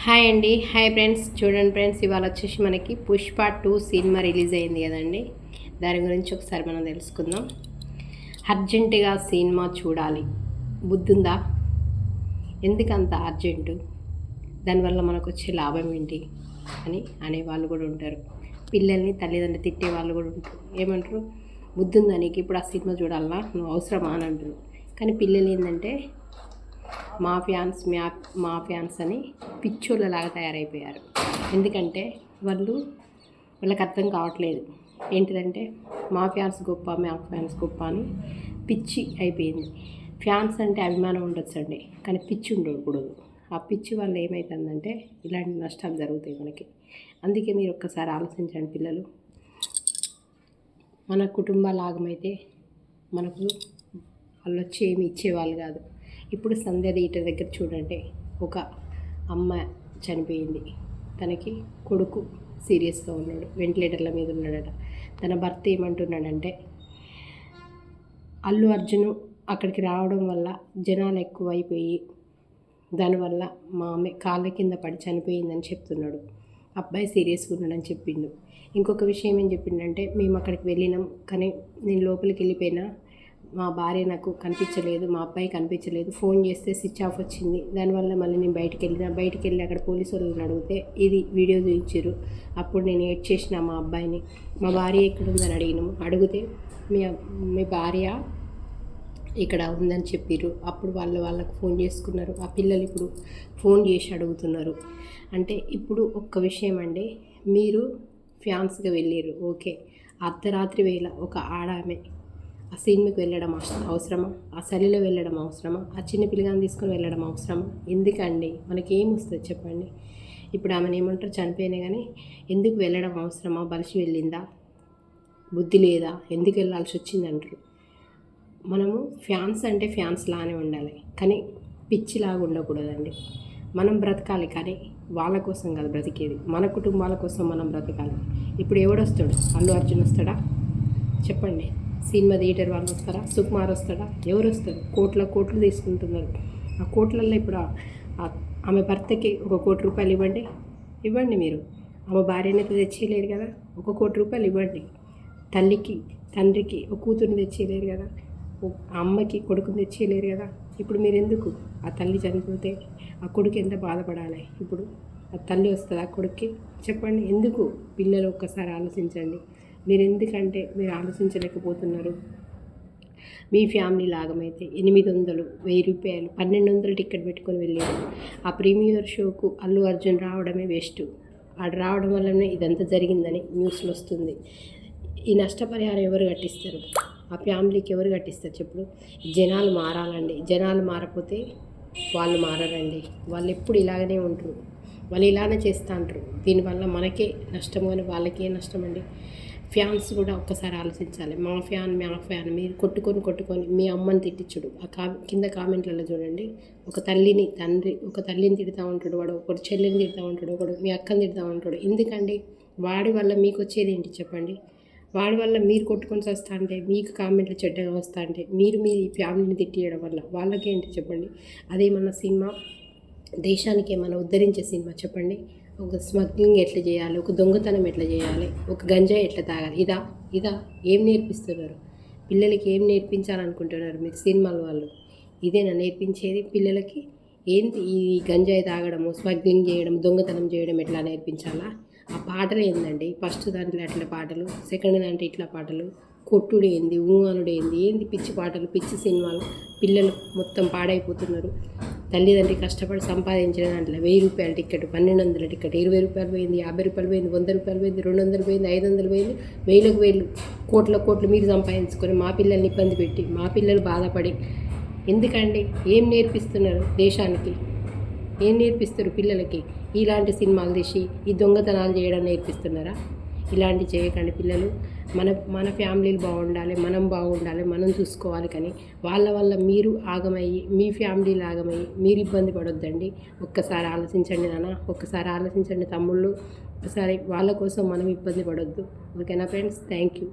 Hi అండి. Hi friends. చూడండి friends ఇవాళ వచ్చేసి మనకి పుష్ప టూ సినిమా రిలీజ్ అయింది కదండి. దాని గురించి ఒకసారి మనం తెలుసుకుందాం. అర్జెంటుగా సినిమా చూడాలి. బుద్ధుందా? ఎందుకంత అర్జెంటు? దానివల్ల మనకు వచ్చే లాభం ఏంటి? అని అనేవాళ్ళు కూడా ఉంటారు. పిల్లల్ని తల్లిదండ్రులు తిట్టే వాళ్ళు కూడా ఉంటారు. ఏమంటారు? బుద్ధుందా నీకు? ఇప్పుడు ఆ సినిమా చూడాలన్నా నువ్వు అవసరమా అని అంటారు. కానీ పిల్లలు ఏంటంటే మా ఫ్యాన్స్ మ్యా మా ఫ్యాన్స్ అని పిచ్చోళ్ళలాగా తయారైపోయారు. ఎందుకంటే వాళ్ళు వాళ్ళకి అర్థం కావట్లేదు. ఏంటిదంటే మా ఫ్యాన్స్ గొప్ప మా ఫ్యాన్స్ గొప్ప అని పిచ్చి అయిపోయింది. ఫ్యాన్స్ అంటే అభిమానం ఉండొచ్చండి కానీ పిచ్చి ఉండకూడదు. ఆ పిచ్చి వల్ల ఏమవుతుందంటే ఇలాంటి నష్టాలు జరుగుతాయి మనకి. అందుకే మీరు ఒక్కసారి ఆలోచించండి పిల్లలు. మన కుటుంబ ఆగమైతే మనకు వాళ్ళు వచ్చి ఏమి ఇచ్చేవాళ్ళు కాదు. ఇప్పుడు సంధ్య థియేటర్ దగ్గర చూడండి. ఒక అమ్మ చనిపోయింది. తనకి కొడుకు సీరియస్గా ఉన్నాడు. వెంటిలేటర్ల మీద ఉన్నాడట. తన భర్త ఏమంటున్నాడంటే అల్లు అర్జున్ అక్కడికి రావడం వల్ల జనాలు ఎక్కువైపోయి దానివల్ల మా ఆమె కాళ్ళ కింద పడి చనిపోయిందని చెప్తున్నాడు. అబ్బాయి సీరియస్గా ఉన్నాడని చెప్పిండు. ఇంకొక విషయం ఏం చెప్పిండంటే మేము అక్కడికి వెళ్ళినాం కానీ నేను లోపలికి వెళ్ళిపోయినా మా భార్య నాకు కనిపించలేదు మా అబ్బాయి కనిపించలేదు. ఫోన్ చేస్తే స్విచ్ ఆఫ్ వచ్చింది. దానివల్ల మళ్ళీ నేను బయటికి వెళ్ళిన బయటికి వెళ్ళి అక్కడ పోలీసు వాళ్ళని అడిగితే ఇది వీడియో చూపించారు అప్పుడు నేను ఏడ్ చేసిన మా అబ్బాయిని. మా భార్య ఎక్కడ ఉందని అడిగినాము అడిగితే మీ మీ భార్య ఇక్కడ ఉందని చెప్పారు అప్పుడు వాళ్ళు వాళ్ళకు ఫోన్ చేసుకున్నారు. ఆ పిల్లలు ఇప్పుడు ఫోన్ చేసి అడుగుతున్నారు. అంటే ఇప్పుడు ఒక్క విషయం అండి. మీరు ఫ్యాన్స్గా వెళ్ళారు ఓకే. అర్ధరాత్రి వేళ ఒక ఆడామె ఆ సినిమాకి వెళ్ళడం అవసరమా? ఆ చలిలో వెళ్ళడం అవసరమా? ఆ చిన్న పిల్లగాని తీసుకొని వెళ్ళడం అవసరమా? ఎందుకండి? మనకి ఏం వస్తుంది చెప్పండి. ఇప్పుడు ఆమెను ఏమంటారు? చనిపోయినా కానీ ఎందుకు వెళ్ళడం అవసరమా? బలిసి వెళ్ళిందా? బుద్ధి లేదా? ఎందుకు వెళ్ళాల్సి వచ్చింది అంటారు. మనము ఫ్యాన్స్ అంటే ఫ్యాన్స్ లానే ఉండాలి. కానీ పిచ్చిలాగా ఉండకూడదండి. మనం బ్రతకాలి కానీ వాళ్ళ కోసం కాదు బ్రతికేది. మన కుటుంబాల కోసం మనం బ్రతకాలి. ఇప్పుడు ఎవడొస్తాడు? అల్లు అర్జున్ వస్తాడా? చెప్పండి. సినిమా థియేటర్ వాళ్ళు వస్తారా? సుకుమార్ వస్తాడా? ఎవరు వస్తారు? కోట్ల కోట్లు తీసుకుంటున్నారు ఆ కోట్లలో ఇప్పుడు ఆమె భర్తకి ఒక కోటి రూపాయలు ఇవ్వండి. ఇవ్వండి మీరు. ఆమె భార్యనైతే తెచ్చేయలేరు కదా? ఒక కోటి రూపాయలు ఇవ్వండి. తల్లికి తండ్రికి ఒక కూతురుని తెచ్చేయలేరు కదా? ఓ అమ్మకి కొడుకుని తెచ్చేయలేరు కదా? ఇప్పుడు మీరు ఎందుకు ఆ తల్లి చనిపోతే ఆ కొడుకు ఎంత బాధపడాలి? ఇప్పుడు ఆ తల్లి వస్తుంది ఆ కొడుక్కి? చెప్పండి. ఎందుకు పిల్లలు ఒక్కసారి ఆలోచించండి. మీరు ఎందుకంటే మీరు ఆలోచించలేకపోతున్నారు మీ ఫ్యామిలీ లాగమైతే ఎనిమిది వందలు వెయ్యి రూపాయలు పన్నెండు వందలు టికెట్ పెట్టుకొని వెళ్ళారు ఆ ప్రీమియర్ షోకు అల్లు అర్జున్ రావడమే వేస్ట్. ఆడు రావడం వల్లనే ఇదంతా జరిగిందని న్యూస్లో వస్తుంది ఈ నష్టపరిహారం ఎవరు కట్టిస్తారు? ఆ ఫ్యామిలీకి ఎవరు కట్టిస్తారు చెప్పుడు జనాలు మారాలండి. జనాలు మారపోతే వాళ్ళు మారారండి. వాళ్ళు ఎప్పుడు ఇలాగనే ఉంటారు. వాళ్ళు ఇలానే చేస్తూ ఉంటారు దీనివల్ల మనకే నష్టం కానీ వాళ్ళకే నష్టం అండి ఫ్యాన్స్ కూడా ఒక్కసారి ఆలోచించాలి. మా ఫ్యాన్ మా ఫ్యాన్ మీరు కొట్టుకొని కొట్టుకొని మీ అమ్మని తిట్టించుడు ఆ కా కింద కామెంట్లలో చూడండి. ఒక తల్లిని తండ్రి ఒక తల్లిని తిడతా ఉంటాడు వాడు ఒకడు చెల్లిని తిడతా ఉంటాడు ఒకడు మీ అక్కని తిడతా ఉంటాడు. ఎందుకండి? వాడి వల్ల మీకు వచ్చేది ఏంటి చెప్పండి? వాడి వల్ల మీరు కొట్టుకొని వస్తా అంటే మీకు కామెంట్లు చెడ్డగా వస్తా అంటే మీరు మీ ఫ్యామిలీని తిట్టియడం వల్ల వాళ్ళకేంటి చెప్పండి? అదేమన్నా సినిమా? దేశానికి ఏమైనా ఉద్ధరించే సినిమా చెప్పండి. ఒక స్మగ్లింగ్ ఎట్లా చేయాలి? ఒక దొంగతనం ఎట్లా చేయాలి? ఒక గంజాయి ఎట్లా తాగాలి? ఇదా ఇదా ఏం నేర్పిస్తున్నారు? పిల్లలకి ఏం నేర్పించాలనుకుంటున్నారు మీరు సినిమాల వాళ్ళు? ఇదేనా నేర్పించేది పిల్లలకి? ఏంటి ఈ గంజాయి తాగడము స్మగ్లింగ్ చేయడం దొంగతనం చేయడం ఎట్లా నేర్పించాలా? ఆ పాటలు ఏందండి? ఫస్ట్ దాంట్లో అట్లా పాటలు? సెకండ్ దాంట్లో ఇట్లా పాటలు? కొట్టుడు ఏంది? ఊహనుడు ఏంది? ఏంది పిచ్చి పాటలు? పిచ్చి సినిమాలు? పిల్లలు మొత్తం పాడైపోతున్నారు. తల్లిదండ్రి కష్టపడి సంపాదించిన దాంట్లో వెయ్యి రూపాయల టికెట్ పన్నెండు వందల టికెట్ ఇరవై రూపాయలు పోయింది యాభై రూపాయలు పోయింది వంద రూపాయలు పోయింది రెండు వందలు పోయింది ఐదు వందలు పోయింది వేలకు వేలు కోట్ల కోట్లు మీరు సంపాదించుకొని మా పిల్లల్ని ఇబ్బంది పెట్టి మా పిల్లలు బాధపడి. ఎందుకండి? ఏం నేర్పిస్తున్నారు దేశానికి? ఏం నేర్పిస్తారు పిల్లలకి? ఇలాంటి సినిమాలు తీసి ఈ దొంగతనాలు చేయడం నేర్పిస్తున్నారా? ఇలాంటి చేయకండి పిల్లలు. మన మన ఫ్యామిలీలు బాగుండాలి మనం బాగుండాలి మనం చూసుకోవాలి కానీ వాళ్ళ వల్ల మీరు ఆగమయ్యి మీ ఫ్యామిలీలు ఆగమయ్యి మీరు ఇబ్బంది పడొద్దండి. ఒక్కసారి ఆలోచించండి నాన్న ఒక్కసారి ఆలోచించండి తమ్ముళ్ళు. ఒకసారి వాళ్ళ కోసం మనం ఇబ్బంది పడొద్దు. ఓకేనా ఫ్రెండ్స్? Thank you.